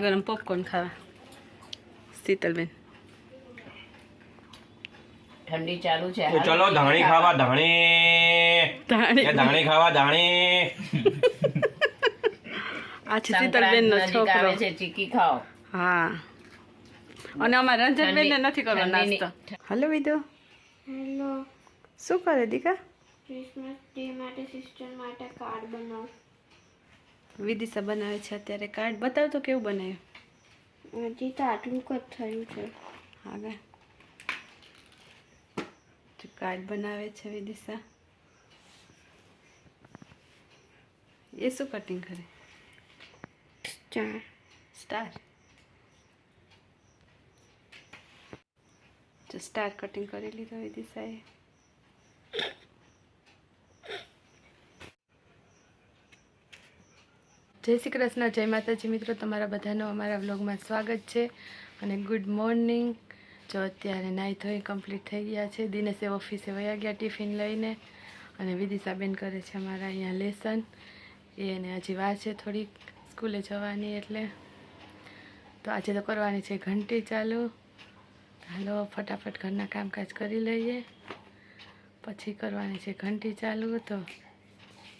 Popcorn ખાવા શીતલબેન ઠંડી ચાલુ છે. તો ચલો ધાણી ખાવા ધાણી. ધાણી. ધાણી ખાવા ધાણી. આ છે શીતલબેન નો છોકરો. છે ચીકી ખાઓ. હા. અને અમારે રંજનબેન ને નથી કરવો ઠંડીની- નાસ્તો. હલો વિદુ. હેલો. શું કરે દીકા? ક્રિસમસ ડે માટે સિસ્ટર માટે કાર્ડ બનાવ. વિદિશા બનાવે છે અત્યારે કાર્ડ. બતાવ તો કેવું બનાવ્યું? હજી તો આટલું જ થયું છે. આગળ તો કાર્ડ બનાવે છે વિદિશા. એ શું કટિંગ કરે? ચાર. સ્ટાર. જો સ્ટાર કટિંગ કરી લીધો વિદિશાએ. જય શ્રી કૃષ્ણ, જય માતાજી. મિત્રો, તમારા બધાનું અમારા વ્લોગમાં સ્વાગત છે અને ગુડ મોર્નિંગ જો અત્યારે નાહી ધોઈ કમ્પ્લીટ થઈ ગયા છે. દિનેશે ઓફિસે વયા ગયા ટિફિન લઈને અને વિદિશાબેન કરે છે અમારા અહીંયા લેસન. એને હજી વાર છે થોડીક, સ્કૂલે જવાની એટલે. તો આજે તો કરવાની છે ઘંટી ચાલુ. હાલો, ફટાફટ ઘરના કામકાજ કરી લઈએ. પછી કરવાની છે ઘંટી ચાલુ તો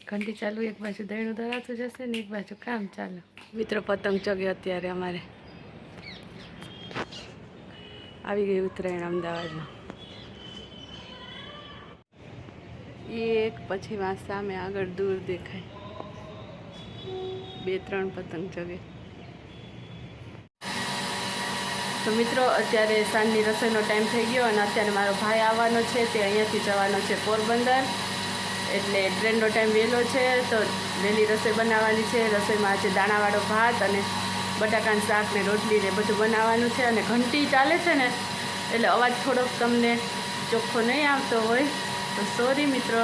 ઘંટી ચાલુ, એક બાજુ દહીણું ધરાતું જશે ને એક બાજુ કામ ચાલુ. મિત્રો પતંગ ચગ્યો અત્યારે અમારે. આવી ગઈ ઉત્તરાયણ અમદાવાદમાં. એક પછી માં સામે આગળ દૂર દેખાય. બે, ત્રણ પતંગ ચગે. તો મિત્રો, અત્યારે સાંજની રસોઈનો ટાઈમ થઈ ગયો અને અત્યારે મારો ભાઈ આવવાનો છે, તે અહીંયાથી જવાનો છે પોરબંદર. એટલે ટ્રેનનો ટાઈમ વહેલો છે, તો વહેલી રસોઈ બનાવવાની છે. રસોઈમાં આજે દાણાવાળો ભાત અને બટાકાનું શાક ને રોટલી ને બધું બનાવવાનું છે અને ઘંટી ચાલે છે ને, એટલે અવાજ થોડોક તમને ચોખ્ખો નહીં આવતો હોય, તો સોરી મિત્રો.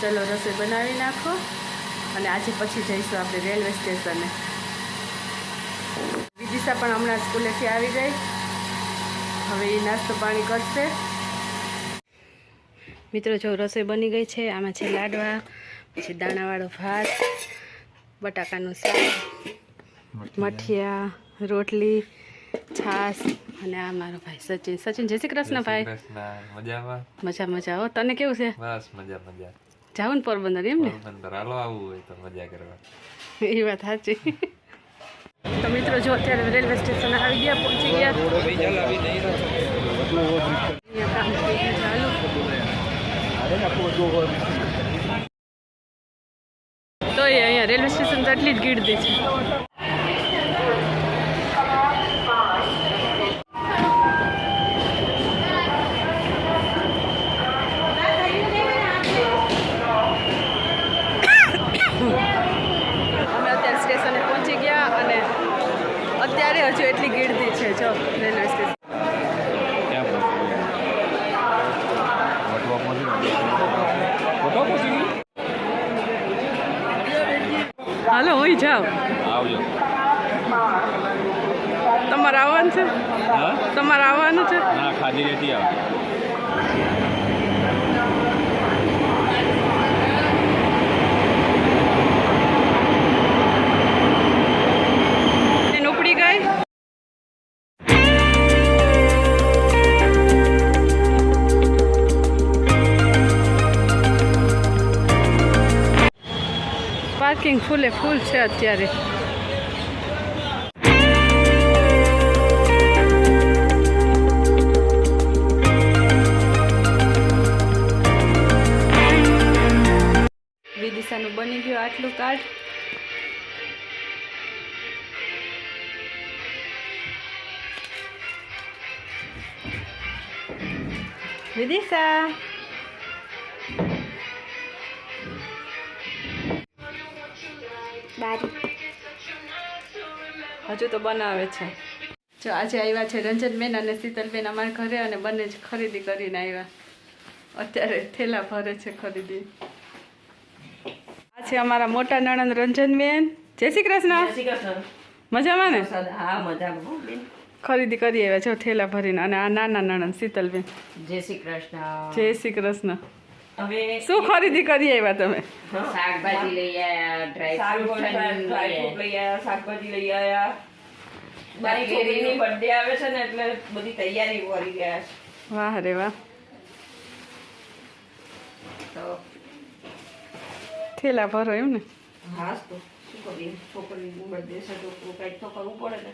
ચલો રસોઈ બનાવી નાખો અને આજે પછી જઈશું આપણે રેલવે સ્ટેશને. વિદિશા પણ હમણાં સ્કૂલેથી આવી ગઈ. હવે એ નાસ્તો પાણી કરશે. મિત્રો જો રસોઈ બની ગઈ છે આમાં છે લાડવા પછી દાણાવાળો ભાત બટાકાનું શાક મઠિયા. રોટલી છાશ અને આ મારો ભાઈ સચિન. સચિન જય શ્રી કૃષ્ણ ભાઈ. મજામાં? મજા મજા. હો તને કેવું છે? બસ મજા મજા. જાવ ને પોરબંદર એમ ને? પોરબંદર. હાલો આવવું હોય તો મજા કરવા. એ વાત સાચી. તો મિત્રો જો અત્યારે રેલવે સ્ટેશન આવી ગયા પહોંચી ગયા. ચાલુ તો એ અહીંયા રેલવે સ્ટેશન તો એટલી જ ગીર્દી છે. અમે અત્યારે સ્ટેશને પહોંચી ગયા અને અત્યારે હજુ એટલી ગીર્દી છે, જો, રેલવે સ્ટેશન જાઓ. આવજો. તમારે આવવાનું છે? તમારે આવવાનું છે? ના ખાધી રહેતી આવજો પાર્કિંગ ફૂલે ફૂલ છે અત્યારે. વિદિશાનું બની ગયું આટલું કાર્ડ. વિદિશા. બારી. હજુ તો બનાવે છે. જો આજે આવ્યા છે રંજનબેન અને શીતલબેન અમારા ઘરે અને બંને જ ખરીદી કરીને આવ્યા અત્યારે થેલા ભરે છે ખરીદી. આ છે અમારા મોટા નણંદ રંજનબેન. જય શ્રી કૃષ્ણ. મજામાં ને? હા મજામાં ખરીદી કરી આવ્યા છો થેલા ભરીને. અને આ નાના નણંદ શીતલબેન. જય શ્રી કૃષ્ણ. જય શ્રી કૃષ્ણ. હવે શું ખરીદી કરી આવ્યા તમે? શાકભાજી લઈ આવ્યા ડ્રાય ફ્રૂટ લઈ આવ્યા શાકભાજી લઈ આવ્યા મારી ઘેરીની બર્થડે આવે છે ને એટલે બધી તૈયારી કરી ગયા છે. વાહ રે વાહ. તો થેલા ભરો એમ ને? હા તો શું કરીએ? છોકરીની બર્થડે છે તો કંઈક તો કરવું પડે ને.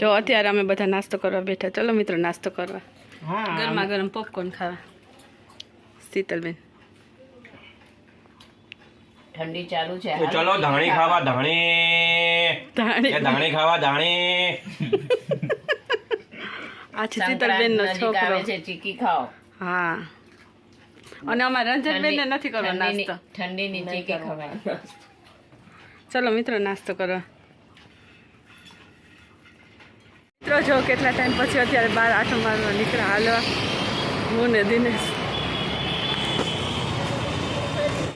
જો અત્યારે અમે બધા નાસ્તો કરવા બેઠા. ચલો મિત્રો નાસ્તો કરવા. ગરમા ગરમ પોપકોર્ન ખાવા. શીતલબેન ઠંડી ચાલુ છે. તો ચલો ધાણી ખાવા ધાણી. ધાણી. ધાણી ખાવા ધાણી. આ છે શીતલબેન નો છોકરો. છે ચીકી ખાઓ. હા. અને અમારા રંજનબેન ને નથી કરવો ઠંડીની- નાસ્તો. ઠંડીની ચીકી ખવાય. ચલો મિત્રો નાસ્તો કરો. મિત્રો જો કેટલા ટાઈમ પછી અત્યારે બાર આટો મારવા નીકળ્યા. હાલવા હું ને દિનેશ.